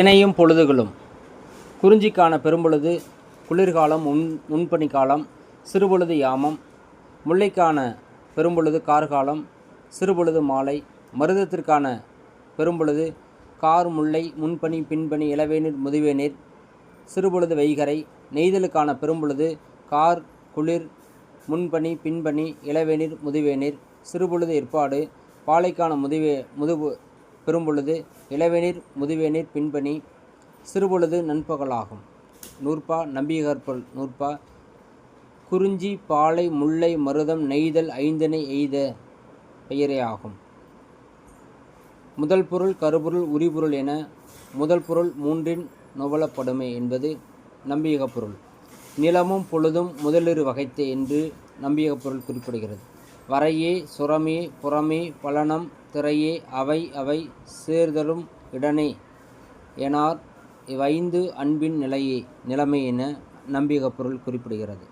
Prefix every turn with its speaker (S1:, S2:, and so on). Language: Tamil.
S1: இணையும் பொழுதுகளும். குறிஞ்சிக்கான பெரும்பொழுது குளிர்காலம் முன் முன்பனி காலம் சிறுபொழுது யாமம். முல்லைக்கான பெரும்பொழுது கார்காலம் சிறுபொழுது மாலை. மருதத்திற்கான பெரும்பொழுது கார் முல்லை முன்பனி பின்பனி இளவேநீர் முதுவேநீர். சிறுபொழுது வைகறை நெய்தலுக்கான பெரும்பொழுது கார் குளிர் முன்பனி பின்பணி இளவேநீர் முதுவேநீர். சிறுபொழுது ஏற்பாடு பாலைக்கான முதுவே முதுபு பெரும்பொழுது இளவேநீர் முதுவேநீர் பின்பணி சிறுபொழுது நண்பகலாகும். நூற்பா நம்பிகற்பொருள் நூற்பா குறிஞ்சி பாலை முல்லை மருதம் நெய்தல் ஐந்தனை எய்த பெயரே ஆகும் முதல் பொருள் கருபொருள் உரிபொருள் என முதல் பொருள் மூன்றின் நுவலப்படுமே என்பது நம்பியகப் பொருள். நிலமும் பொழுதும் முதலிரு வகைத்தே என்று நம்பியகப் பொருள் குறிப்பிடுகிறது. வரையே சுரமே புறமே பலனம் திரையே அவை அவை சேர்தலும் இடனே எனார் இவ்வைந்து அன்பின் நிலையே நிலைமை என நம்பிக பொருள் குறிப்பிடுகிறது.